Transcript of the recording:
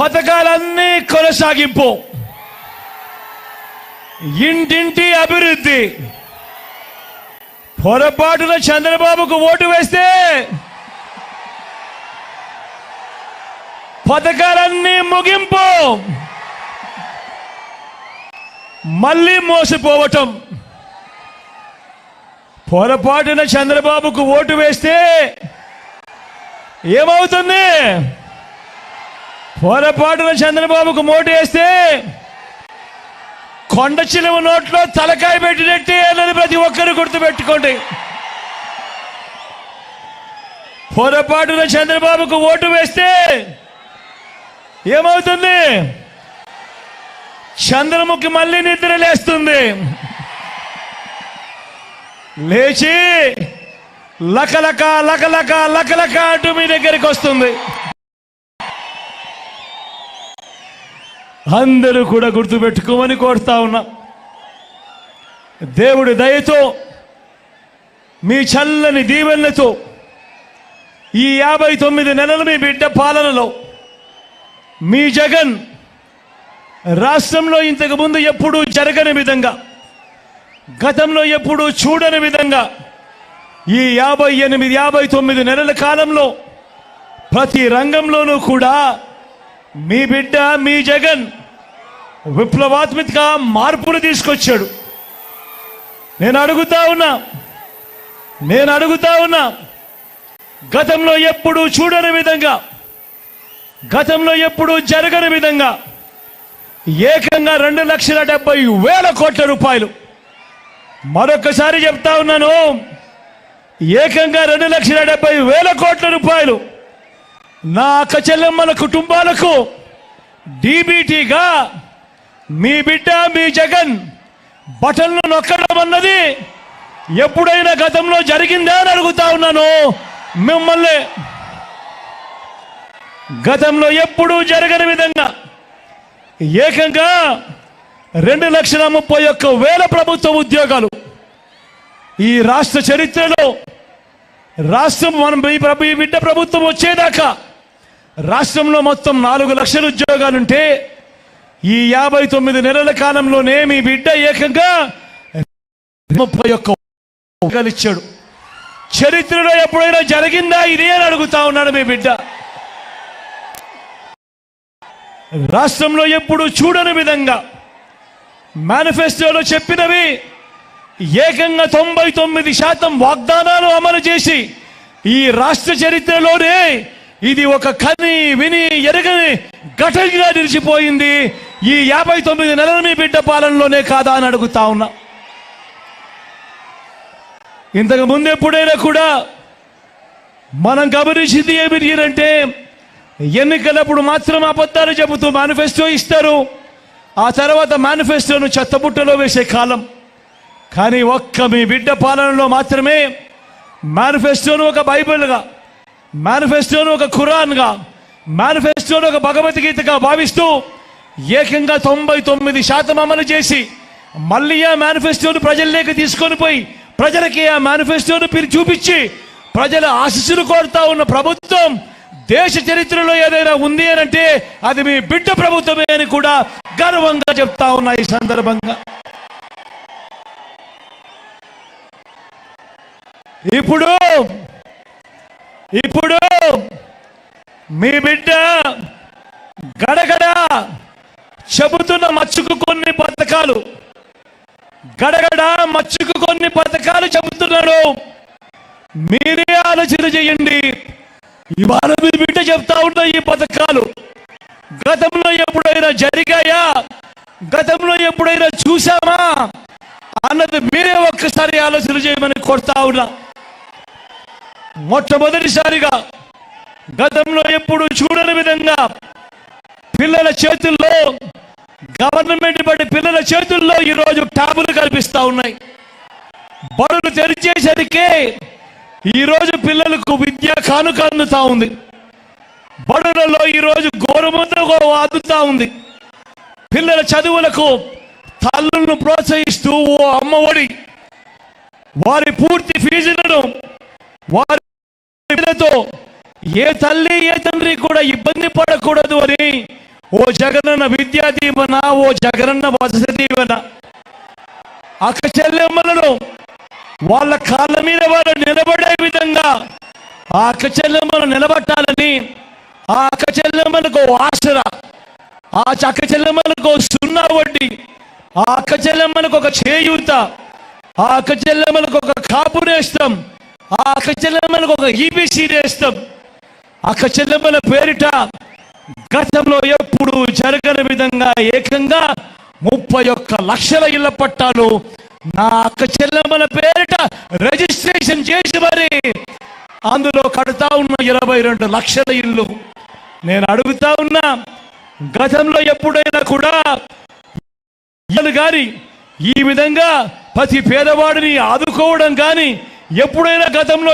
పథకాలన్నీ కొనసాగింపు. ఇంటింటి అభివృద్ధి. పొరపాటున చంద్రబాబుకు ఓటు వేస్తే పథకాలన్నీ ముగింపు. మళ్ళీ మోసపోవటం. పొరపాటున చంద్రబాబుకు ఓటు వేస్తే ఏమవుతుంది? పొరపాటున చంద్రబాబుకు మోటు వేస్తే కొండ చిలువ నోట్లో తలకాయ పెట్టినట్టే అన్నది ప్రతి ఒక్కరు గుర్తుపెట్టుకోండి. పొరపాటున చంద్రబాబుకు ఓటు వేస్తే ఏమవుతుంది? చంద్రముఖి మళ్ళీ నిద్ర లేస్తుంది. లేచి లకలక లకలక లకలక అంటూ మీ దగ్గరికి వస్తుంది. అందరూ కూడా గుర్తుపెట్టుకోమని కోరుతా ఉన్నా. దేవుడి దయతో మీ చల్లని దీవెనలతో ఈ యాభై తొమ్మిది నెలలు మీ బిడ్డ పాలనలో మీ జగన్ రాష్ట్రంలో ఇంతకు ముందు ఎప్పుడూ జరగని విధంగా గతంలో ఎప్పుడూ చూడని విధంగా ఈ యాభై ఎనిమిది యాభై తొమ్మిది నెలల కాలంలో ప్రతి రంగంలోనూ కూడా మీ బిడ్డ మీ జగన్ విప్లవాత్మిక మార్పులు తీసుకొచ్చాడు. నేను అడుగుతా ఉన్నా నేను అడుగుతా ఉన్నా గతంలో ఎప్పుడూ చూడని విధంగా గతంలో ఎప్పుడూ జరగని విధంగా ఏకంగా రెండు లక్షల డెబ్బై వేల కోట్ల రూపాయలు. మరొకసారి చెప్తా ఉన్నాను ఏకంగా రెండు లక్షల డెబ్బై వేల కోట్ల రూపాయలు నా అక్క చెల్లెమ్మల కుటుంబాలకు డీబీటీగా మీ బిడ్డ మీ జగన్ బటన్లు నొక్కడం అన్నది ఎప్పుడైనా గతంలో జరిగిందా అని అడుగుతా ఉన్నాను. మిమ్మల్ని గతంలో ఎప్పుడూ జరగని విధంగా ఏకంగా రెండు లక్షల ముప్పై ఒక్క వేల ప్రభుత్వ ఉద్యోగాలు ఈ రాష్ట్ర చరిత్రలో రాష్ట్రం మనం ఈ ప్రభు ఈ బిడ్డ ప్రభుత్వం వచ్చేదాకా రాష్ట్రంలో మొత్తం నాలుగు లక్షల ఉద్యోగాలుంటే ఈ యాభై తొమ్మిది నెలల కాలంలోనే మీ బిడ్డ ఏకంగా ముప్పై ఒక్క ఉద్యోగాలు చరిత్రలో ఎప్పుడైనా జరిగిందా? ఇది అని అడుగుతా ఉన్నాడు మీ బిడ్డ. రాష్ట్రంలో ఎప్పుడు చూడని విధంగా మేనిఫెస్టోలో చెప్పినవి ఏకంగా తొంభై తొమ్మిది శాతం వాగ్దానాలు అమలు చేసి ఈ రాష్ట్ర చరిత్రలోనే ఇది ఒక కని విని ఎరగని ఘటనగా నిలిచిపోయింది. ఈ యాభై తొమ్మిది నెలలు మీ బిడ్డ పాలనలోనే కాదా అని అడుగుతా ఉన్నా. ఇంతకు ముందు ఎప్పుడైనా కూడా మనం గమనించింది ఏమిటంటే ఎన్నికలప్పుడు మాత్రం అబద్ధాలు చెబుతూ మేనిఫెస్టో ఇస్తారు. ఆ తర్వాత మేనిఫెస్టోను చెత్తబుట్టలో వేసే కాలం. కానీ ఒక్క మీ బిడ్డ పాలనలో మాత్రమే మేనిఫెస్టోను ఒక బైబిల్గా మేనిఫెస్టోను ఒక ఖురాన్గా మేనిఫెస్టోను ఒక భగవద్గీతగా భావిస్తూ ఏకంగా తొంభై తొమ్మిది శాతం అమలు చేసి మళ్ళీ ఆ మేనిఫెస్టోను ప్రజల్లోకి తీసుకొని పోయి ప్రజలకి ఆ మేనిఫెస్టోను పిలి చూపించి ప్రజల ఆశీస్సులు కోరుతా ఉన్న ప్రభుత్వం దేశ చరిత్రలో ఏదైనా ఉంది అని అంటే అది మీ బిడ్డ ప్రభుత్వమే అని కూడా గర్వంగా చెప్తా ఉన్నా ఈ సందర్భంగా. ఇప్పుడు ఇప్పుడు మీ బిడ్డ గడగడ చెబుతున్న మచ్చుకు కొన్ని పథకాలు. గడగడ మచ్చుకు కొన్ని పథకాలు చెబుతున్నాడు మీరే ఆలోచన చేయండి. ఇవాళ మీ బిడ్డ చెప్తా ఉన్న ఈ పథకాలు గతంలో ఎప్పుడైనా జరిగాయా? గతంలో ఎప్పుడైనా చూసామా అన్నది మీరే ఒక్కసారి ఆలోచన చేయమని కొడతా ఉన్నా. మొట్టమొదటిసారిగా గతంలో ఎప్పుడు చూడని విధంగా పిల్లల చేతుల్లో గవర్నమెంట్ బట్టి పిల్లల చేతుల్లో ఈరోజు ట్యాబులు కల్పిస్తా ఉన్నాయి. బడులు తెరిచేసరికి ఈరోజు పిల్లలకు విద్య కానుక అందుతా ఉంది. బడులలో ఈరోజు గోరుముద్ద అందుతా ఉంది. పిల్లల చదువులకు తల్లులను ప్రోత్సహిస్తూ ఓ అమ్మఒడి వారి పూర్తి ఫీజులను వారి ఏ తల్లి ఏ తండ్రి కూడా ఇబ్బంది పడకూడదు అని ఓ జగనన్న విద్యా దీవెన ఓ జగనన్న వసతి దీవెన. అక్క చెల్లెమ్మలను వాళ్ళ కాళ్ళ మీద వాళ్ళు నిలబడే విధంగా ఆ అక్క చెల్లెమ్మను నిలబట్టాలని ఆ అక్క చెల్లెమ్మలకు ఆసరా ఆ అక్క చెల్లెమ్మలకు సున్నా వడ్డీ ఆ అక్క చెల్లెమ్మలకు ఒక చేయూత ఆ అక్క చెల్లెమ్మలకు ఒక కాపు నేస్తాం ఆ అక్క చెల్లెమ్మలకు ఒక ఈబీసీ నేస్తాం. అక్క చెల్లెమ్మల పేరిట గతంలో ఎప్పుడు జరగని విధంగా ఏకంగా ముప్పై ఒక్క లక్షల ఇళ్ళ పట్టాలు నా అక్క చెల్లెమ్మల పేరిట రిజిస్ట్రేషన్ చేసి మరి అందులో కడతా ఉన్న ఇరవై రెండు లక్షల ఇల్లు నేను అడుగుతా ఉన్నా గతంలో ఎప్పుడైనా కూడా ఇల్లు కానీ ఈ విధంగా ప్రతి పేదవాడిని ఆదుకోవడం కానీ ఎప్పుడైనా గతంలో